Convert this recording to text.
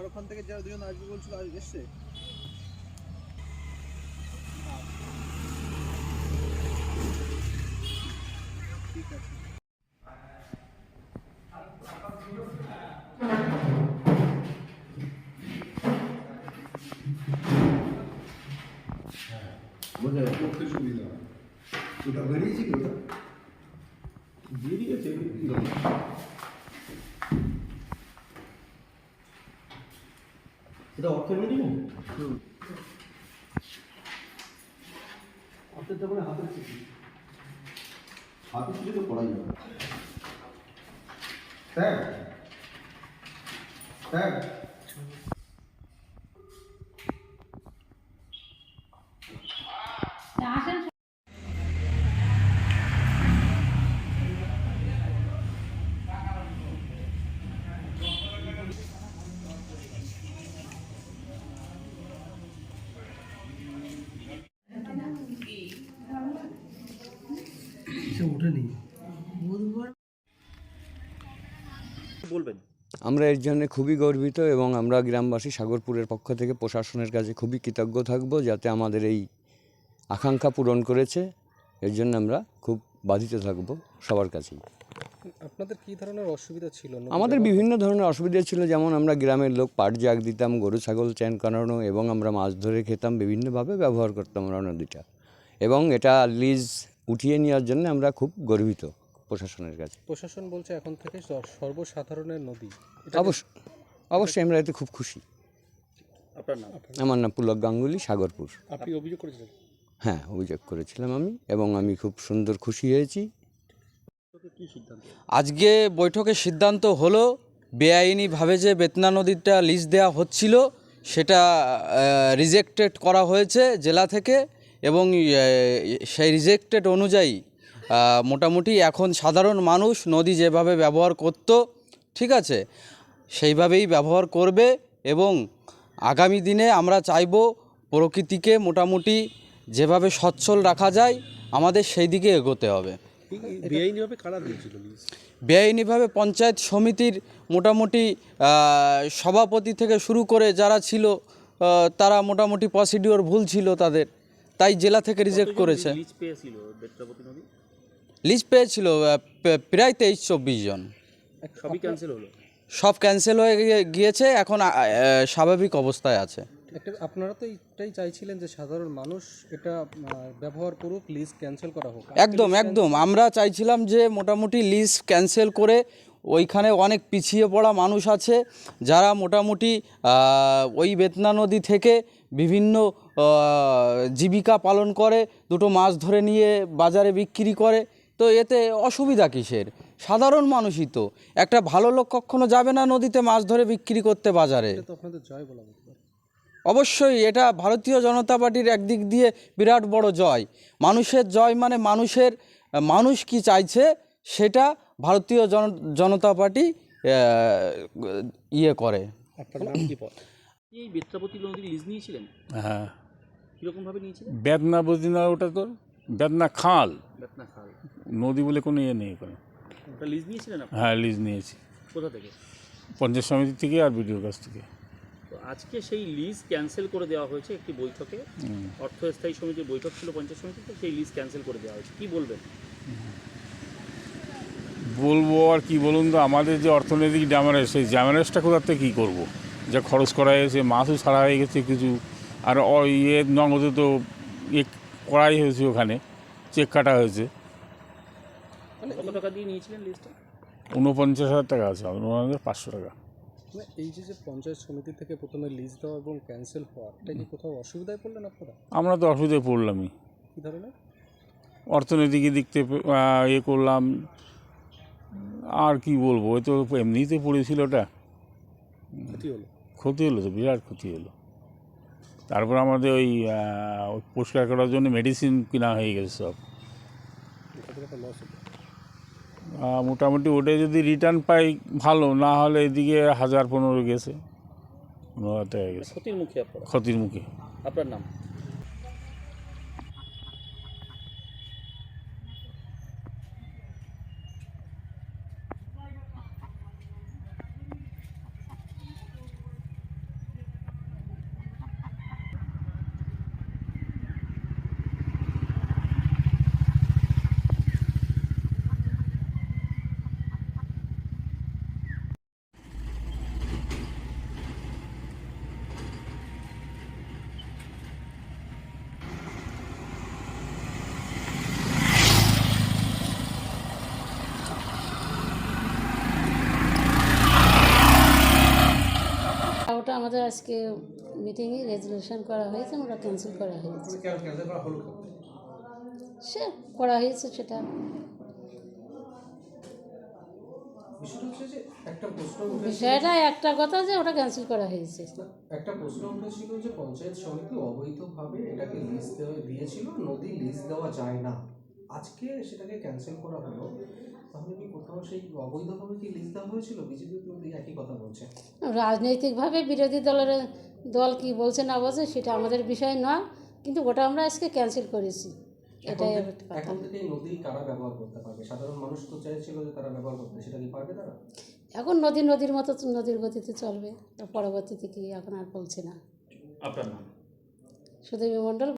ওখান থেকে যারা দুজন আসবে বলছিল আর এসছে ঠিক আছে বোঝা করতে সুবিধা ওটা বেরিয়েছে কি ওটা? বেরিয়েছে। এটা অর্থের না হাতের তো মানে হাতের চিঠি। হাতের চিঠি তো পড়াই যাবে। Sir sir. আসেন বলবেন। আমরা এর জন্য খুবই গর্বিত এবং আমরা গ্রামবাসী সাগরপুরের পক্ষ থেকে প্রশাসনের কাছে খুবই কৃতজ্ঞ থাকব যাতে আমাদের এই আকাঙ্ক্ষা পূরণ করেছে। এর জন্য আমরা খুব বাধিত থাকব সবার কাছেই। আপনাদের কি ধরনের অসুবিধা ছিল? আমাদের বিভিন্ন ধরনের অসুবিধা ছিল যেমন আমরা গ্রামের লোক পাট জাগ দিতাম গরু ছাগল চ্যান করানো এবং আমরা মাছ ধরে খেতাম বিভিন্নভাবে ব্যবহার করতাম আমরা নদীটা। এবং এটা লিজ উঠিয়ে নেওয়ার জন্য আমরা খুব গর্বিত প্রশাসনের কাছে। প্রশাসন বলছে এখন থেকে সর্বসাধারণের নদী। অবশ্য অবশ্যই আমরা এতে খুব খুশি। আপনার নাম? আমার নাম পুলক গাঙ্গুলি সাগরপুর। আপনি অভিযোগ করেছিলেন? হ্যাঁ অভিযোগ করেছিলাম আমি এবং আমি খুব সুন্দর খুশি হয়েছি। আজকে বৈঠকে সিদ্ধান্ত হলো বেআইনিভাবে যে বেতনা নদীটা লিজ দেওয়া হচ্ছিল সেটা রিজেক্টেড করা হয়েছে জেলা থেকে। এবং সেই রিজেক্টেড অনুযায়ী মোটামুটি এখন সাধারণ মানুষ নদী যেভাবে ব্যবহার করত ঠিক আছে সেইভাবেই ব্যবহার করবে এবং আগামী দিনে আমরা চাইব প্রকৃতিকে মোটামুটি যেভাবে সচ্ছল রাখা যায় আমাদের সেই দিকে এগোতে হবে। বেআইনিভাবে কারা দিয়েছিল? বেআইনিভাবে পঞ্চায়েত সমিতির মোটামুটি সভাপতি থেকে শুরু করে যারা ছিল তারা মোটামুটি প্রসিডিওর ভুল ছিল তাদের। তাই জেলা থেকে রিজেক্ট করেছে? লিজ পেয়েছিল লিস্ট পেয়েছিল প্রায় তেইশ চব্বিশ জন সবই ক্যান্সেল হলো? সব ক্যান্সেল হয়ে গিয়েছে এখন স্বাভাবিক অবস্থায় আছে। আপনারা তো এটাই চাইছিলেন যে সাধারণ মানুষ এটা ব্যবহার করুক লিজ ক্যান্সেল করা হোক। একদম একদম। আমরা চাইছিলাম যে মোটামুটি লিস্ট ক্যান্সেল করে ওইখানে অনেক পিছিয়ে পড়া মানুষ আছে যারা মোটামুটি ওই বেতনা নদী থেকে বিভিন্ন জীবিকা পালন করে দুটো মাছ ধরে নিয়ে বাজারে বিক্রি করে তো এতে অসুবিধা কিসের? সাধারণ মানুষই তো। একটা ভালো লোক কখনো যাবে না নদীতে মাছ ধরে বিক্রি করতে বাজারে। অবশ্যই এটা ভারতীয় জনতা পার্টির একদিক দিয়ে বিরাট বড় জয়। মানুষের জয় মানে মানুষের মানুষ কি চাইছে সেটা ভারতীয় জন জনতা পার্টি ইয়ে করে। আপনার নাম কি এই বেত্রাপতি নদীর লিজ নিয়েছিলেন? হ্যাঁ। বেদনা বদিনা ওটা তো বেদনা খাল। বেতনা খাল। নদী বলে কোনো ইয়ে নেই ওখানে। ওটা লিজ নিয়েছিলেন হ্যাঁ লিজ নিয়েছি। কোথা থেকে? পঞ্চায়েত সমিতি থেকে আর বিডিওর কাছ থেকে। তো আজকে সেই লিজ ক্যান্সেল করে দেওয়া হয়েছে একটি বৈঠকে। অর্থ স্থায়ী সমিতির বৈঠক ছিল পঞ্চায়েত সমিতিতে সেই লিজ ক্যান্সেল করে দেওয়া হয়েছে। কী বলবেন? বলব আর কি বলুন তো আমাদের যে অর্থনৈতিক ড্যামারেজ সেই ড্যামারেজটা কোথার থেকে কী করব? যা খরচ করা হয়েছে মাছও ছাড়া হয়ে গেছে কিছু। আর ইয়ে নগদে তো ইয়ে করাই হয়েছে ওখানে চেক কাটা হয়েছে। কত টাকা দিয়ে নিয়েছিলেন লিজটা ঊনপঞ্চাশ হাজার টাকা আছে আমাদের পাঁচশো টাকা। মানে এই যে যে পঞ্চায়েত সমিতি থেকে প্রথমে লিজ দেওয়া এবং ক্যান্সেল হওয়া এটা কি কোথাও অসুবিধায় পড়লেন আপনারা? আমরা তো অসুবিধায় পড়লামই। কী ধরনের? অর্থনৈতিক দিক থেকে ইয়ে করলাম আর কি বলব ওই তো এমনিতে পড়েছিল ওটা। ক্ষতি হলো। ক্ষতি হলো তো বিরাট ক্ষতি হলো। তারপর আমাদের ওই পরিষ্কার করার জন্য মেডিসিন কেনা হয়ে গেছে সব। মোটামুটি ওটা যদি রিটার্ন পাই ভালো না হলে এদিকে হাজার পনেরো গেছে পনেরো হাজার টাকা গেছে। ক্ষতির মুখে ক্ষতির মুখে। আপনার নাম? আমাদের আজকে মিটিংয়ে রেজলিউশন করা হয়েছে আমরা ক্যান্সেল করা হয়েছে। কেন? সে করা হয়েছে সেটা। বিষয়টা একটা কথা যে ওটা ক্যান্সেল করা হয়েছে। একটা প্রশ্ন উঠেছিল যে পঞ্চায়েত সমিতি অবৈধভাবে এটাকে লিজ দেওয়া দিয়েছিল নদী লিজ দেওয়া যায় না। আজকে সেটাকে ক্যান্সেল করা হলো। তাহলে কি কোথাও সেই অবৈধভাবে কি লিজ দেওয়া হয়েছিল? বিজেপি তো একই কথা বলছে। রাজনৈতিকভাবে বিরোধী দলের দল কি বলছে না বলছে সেটা আমাদের বিষয় নয় কিন্তু ওটা আমরা আজকে ক্যান্সেল করেছি। এখন এটাই একটা কথা। এখন থেকে নদী কারা ব্যবহার করতে পারবে? সাধারণ মানুষ তো চাইছিল যে তারা ব্যবহার করতে সেটা কি পারবে তারা? এখন নদী নদীর মতো নদীর গতিতে চলবে। পরবর্তীতে কি এখন আর বলছে না। আপনার নাম? সুদেবী মণ্ডল।